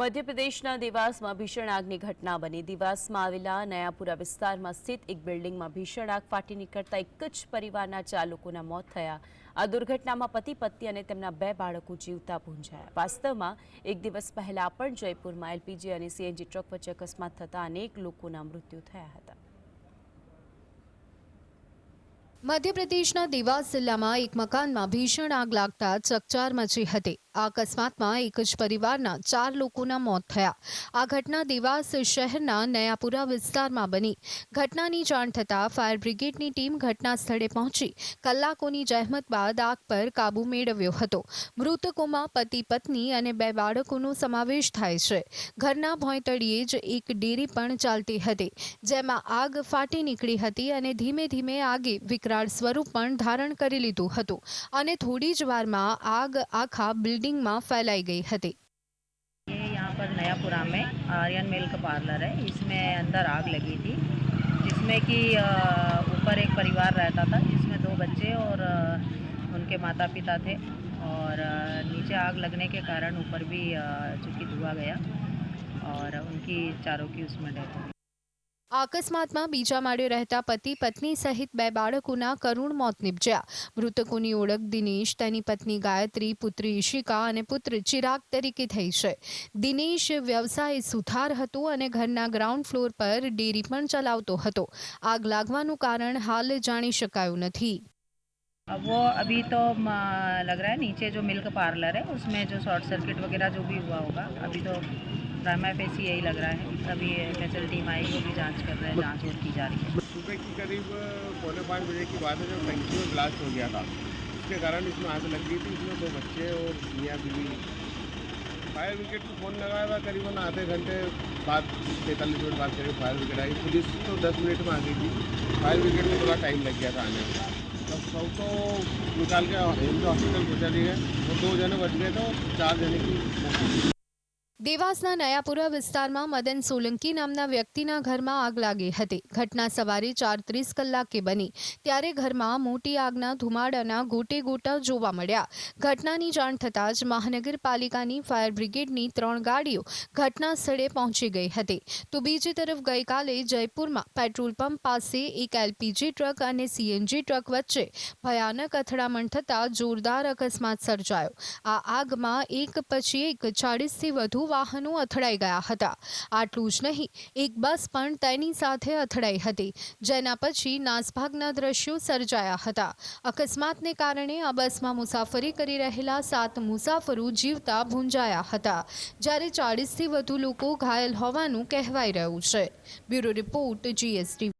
મધ્યપ્રદેશના દેવાસમાં ભીષણ આગની ઘટના બની. દેવાસમાં આવેલા નયાપુરા વિસ્તારમાં સ્થિત એક બિલ્ડિંગમાં ભીષણ આગ ફાટી નીકળતા એક જ પરિવારના ચાર લોકોના મોત થયા. આ દુર્ઘટનામાં પતિ, પત્ની અને તેમના બે બાળકો જીવતા ભૂંજાયા વાસ્તવમાં, એક દિવસ પહેલા પણ જયપુરમાં એલપીજી અને સીએનજી ટ્રક વચ્ચે અકસ્માત થતા અનેક લોકોના મૃત્યુ થયા હતા. મધ્યપ્રદેશના દેવાસ જિલ્લામાં એક મકાનમાં ભીષણ આગ લાગતા ચકચાર મચી હતી. આ અકસ્માતમાં એક જ પરિવારના ચાર લોકોના મોત થયા. આ ઘટના દેવાસ શહેરના નયાપુરા વિસ્તારમાં બની. ઘટનાની જાણ થતાં ફાયર બ્રિગેડની ટીમ ઘટના સ્થળે પહોંચી. કલાકોની જહેમત બાદ આગ પર કાબૂ મેળવ્યો હતો. મૃતકોમાં પતિ, પત્ની અને બે બાળકોનો સમાવેશ થાય છે. ઘરના ભોંયતળીએ જ એક ડેરી પણ ચાલતી હતી, જેમાં આગ ફાટી નીકળી હતી અને ધીમે ધીમે આગે વિકરાળ સ્વરૂપ પણ ધારણ કરી લીધું હતું. અને થોડી જ વારમાં આગ આખા બિલ્ડિંગમાં ફેલાઈ ગઈ હતી ये यहाँ पर नयापुरा में आर्यन मिल्क पार्लर है इसमें अंदर आग लगी थी जिसमें कि अ, ऊपर एक परिवार रहता था जिसमें दो बच्चे और अ, उनके माता पिता थे और अ, नीचे आग लगने के कारण ऊपर भी अ, चूंकि धुआं गया और उनकी चारों की उसमें डेथ हुई આ અકસ્માતમાં બીજા માળે રહેતા પતિ પત્ની સહિત બે બાળકોના કરુણ મોત નીપજ્યા મૃતકોની ઓળખ દિનેશ તેની પત્ની ગાયત્રી પુત્રી ઈશિકા અને પુત્ર ચિરાગ તરીકે થઈ છે દિનેશ વ્યવસાય સુથાર હતો અને ઘરના ગ્રાઉન્ડ ફ્લોર પર ડેરી પણ ચલાવતો હતો આગ લાગવાનું કારણ હાલ જાણી શકાયું નથી अब वो अभी तो म, लग रहा है नीचे जो मिल्क पार्लर है उसमें जो शॉर्ट सर्किट वगैरह जो भी हुआ होगा अभी तो प्राइमा फेसी यही लग रहा है। अभी स्पेशल टीम आई, वो भी जाँच कर रहे हैं, जाँच और की जा रही है। सुबह की करीब पौने पाँच बजे की बात है, जब टंकी में ब्लास्ट हो गया था। उसके कारण इसमें आग लग गई थी, इसमें दो बच्चे और मियाँ बीवी फायर ब्रिगेड को फ़ोन लगाया था, करीबन आधे घंटे बाद, पैंतालीस मिनट बाद करीब फायर ब्रिगेड आई। पुलिस तो दस मिनट में आ गई थी। फायर ब्रिगेड में थोड़ा टाइम लग गया था आने में। तब सब तो निकाल के हॉस्पिटल पहुँचा दिए वो दो जने बच गए थे और चार जने की। દેવાસના નયાપુરા વિસ્તારમાં મદન સોલંકી નામના વ્યક્તિના ઘરમાં આગ લાગી હતી. ઘટના સવારે ચાર ત્રીસ કલાકે બની. ત્યારે ઘરમાં મોટી આગના ધુમાડાના ગોટે ગોટા જોવા મળ્યા. ઘટનાની જાણ થતાં જ મહાનગરપાલિકાની ફાયર બ્રિગેડની ત્રણ ગાડીઓ ઘટના સ્થળે પહોંચી ગઈ હતી. તો બીજી તરફ ગઈકાલે જયપુરમાં પેટ્રોલ પંપ પાસે એક એલપીજી ટ્રક અને સીએનજી ટ્રક વચ્ચે ભયાનક અથડામણ થતાં જોરદાર અકસ્માત સર્જાયો. આ આગમાં એક પછી એક ચાળીસથી વધુ વાહનો અથડાઈ ગયા હતા. આટલું જ નહીં, એક બસ પણ તેની સાથે અથડાઈ હતી, જેના પછી નાસભાગના દ્રશ્યો સર્જાયા હતા. અકસ્માતને કારણે આ બસમાં મુસાફરી કરી રહેલા સાત મુસાફરો જીવતા ભૂંજાયા હતા, જ્યારે ચાળીસથી વધુ લોકો ઘાયલ હોવાનું કહેવાઈ રહ્યું છે. Bureau report, GST.